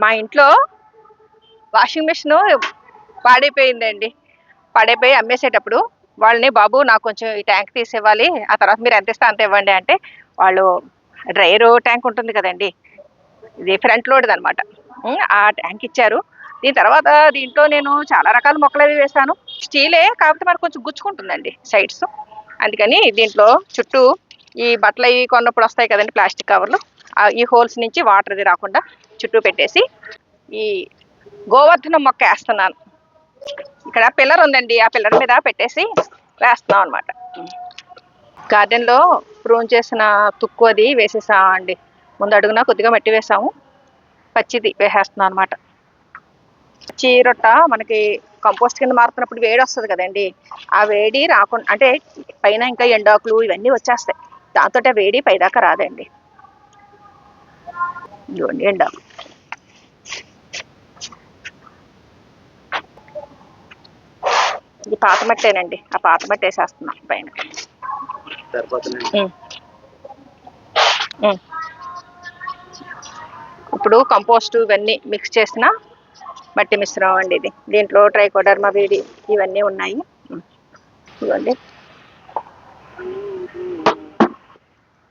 మా ఇంట్లో washing machine పాడైపోయిందండి. పాడైపోయి అమ్మేసేటప్పుడు వాళ్ళని బాబు నాకు కొంచెం ఈ ట్యాంక్ తీసివ్వాలి. ఆ తర్వాత మీరు ఎంత ఇస్తే అంత ఇవ్వండి. అంటే వాళ్ళు డ్రైయర్ ట్యాంక్ ఉంటుంది కదండి. ఇది ఫ్రంట్ లోడ్ అనమాట ఆ ట్యాంక్ ఇచ్చారు. దీని తర్వాత దీంట్లో నేను చాలా రకాల మొక్కలు అవి వేసాను స్టీలే కాకపోతే మనకు కొంచెం గుచ్చుకుంటుందండి సైడ్స్ అందుకని దీంట్లో చుట్టూ ఈ బట్టలు అవి కొన్నప్పుడు వస్తాయి కదండి ప్లాస్టిక్ కవర్లు. ఈ హోల్స్ నుంచి వాటర్ అది రాకుండా చుట్టూ పెట్టేసి ఈ గోవర్ధనం మొక్క వేస్తున్నాను. ఇక్కడ పిల్లర్ ఉందండి ఆ పిల్లర్ మీద పెట్టేసి వేస్తున్నాం అనమాట గార్డెన్లో ప్రూన్ చేసిన తుక్కు అది వేసేసాం అండి. ముందు అడుగున కొద్దిగా మట్టి వేసాము. పచ్చిది వేసేస్తున్నాం అనమాట చీరొట్ట మనకి కంపోస్ట్ కింద మారుతున్నప్పుడు వేడి వస్తుంది కదండి. ఆ వేడి రాకుండా అంటే పైన ఇంకా ఎండాకులు ఇవన్నీ వచ్చేస్తాయి. దాంతో వేడి పైదాకా రాదండి. ఇదిగోండి ఎండాకు ఇది పాత మట్టేనండి. ఆ పాత మట్టి వేసేస్తున్నాం పైన. ఇప్పుడు కంపోస్ట్ ఇవన్నీ మిక్స్ చేసిన మట్టి మిశ్రమం అండి ఇది. దీంట్లో ట్రైకోడర్మా వేడి ఇవన్నీ ఉన్నాయి. ఇదిగోండి.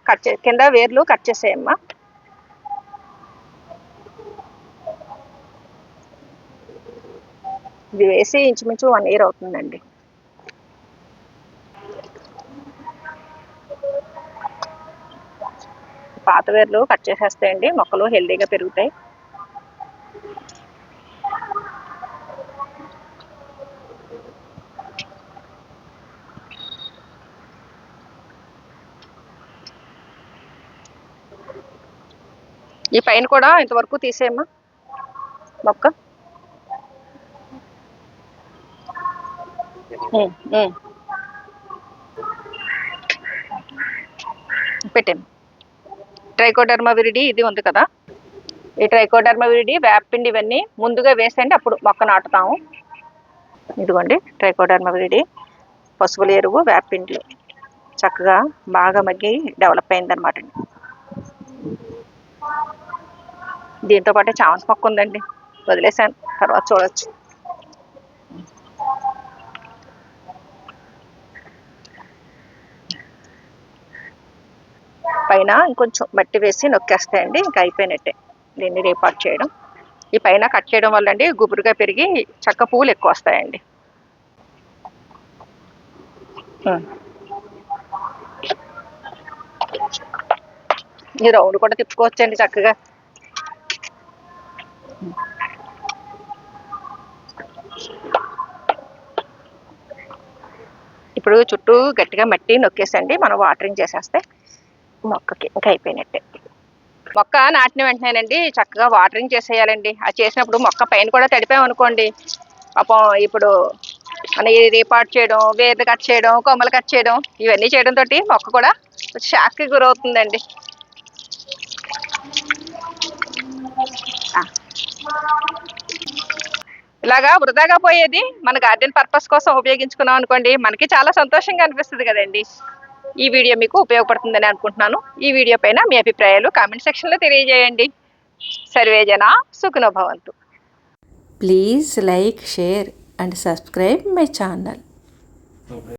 కట్ చే కింద వేర్లు కట్ చేసేయమ్మా. ఇది వేసి ఇంచుమించు వన్ ఇయర్ అవుతుందండి. పాత వేర్లు కట్ చేసేస్తాయండి మొక్కలు హెల్దీగా పెరుగుతాయి. ఈ పైన కూడా ఇంతవరకు తీసేయమ్మా మొక్క. పెట్టాను ట్రైకోడర్మా విరిడి ఇది ఉంది కదా. ఈ ట్రైకోడర్మా విరిడి వేపిండి ఇవన్నీ ముందుగా వేసేయండి అప్పుడు మొక్క నాటుతాము. ఇదిగోండి ట్రైకోడర్మా విరిడి పసుపుల ఎరువు వేపిండ్లు చక్కగా బాగా మగ్గి డెవలప్ అయిందనమాట దీంతో పాటు చామంతి మొక్క ఉందండి. వదిలేసాను తర్వాత చూడవచ్చు పైన ఇంకొంచెం మట్టి వేసి నొక్కేస్తాయండి. ఇంకా అయిపోయినట్టే దీన్ని రేపాటు చేయడం. ఈ పైన కట్ చేయడం వల్ల అండి గుబురుగా పెరిగి చక్క పువ్వులు ఎక్కువ వస్తాయండి. ఈ రౌండ్ కూడా తిప్పుకోవచ్చండి చక్కగా. ఇప్పుడు చుట్టూ గట్టిగా మట్టి నొక్కేసండి. మనం వాటరింగ్ చేసేస్తే మొక్కకి ఇంకా అయిపోయినట్టే. మొక్క నాటిన వెంటనేనండి చక్కగా వాటరింగ్ చేసేయాలండి. అది చేసినప్పుడు మొక్క పైన కూడా తడిపామనుకోండి పాపం ఇప్పుడు మన ఈ రీపాట్ చేయడం వేర్లు కట్ చేయడం కొమ్మలు కట్ చేయడం ఇవన్నీ చేయడం తోటి మొక్క కూడా షాక్కి గురవుతుందండి. ఇలాగా వృధాగా పోయేది మన గార్డెన్ పర్పస్ కోసం ఉపయోగించుకున్నాం అనుకోండి మనకి చాలా సంతోషంగా అనిపిస్తుంది కదండి. ఈ వీడియో మీకు ఉపయోగపడుతుందని అనుకుంటున్నాను. ఈ వీడియో పైన మీ అభిప్రాయాలు కామెంట్ సెక్షన్లో తెలియజేయండి. సర్వేజన సుఖనో భవంతు. Please like share and subscribe my channel.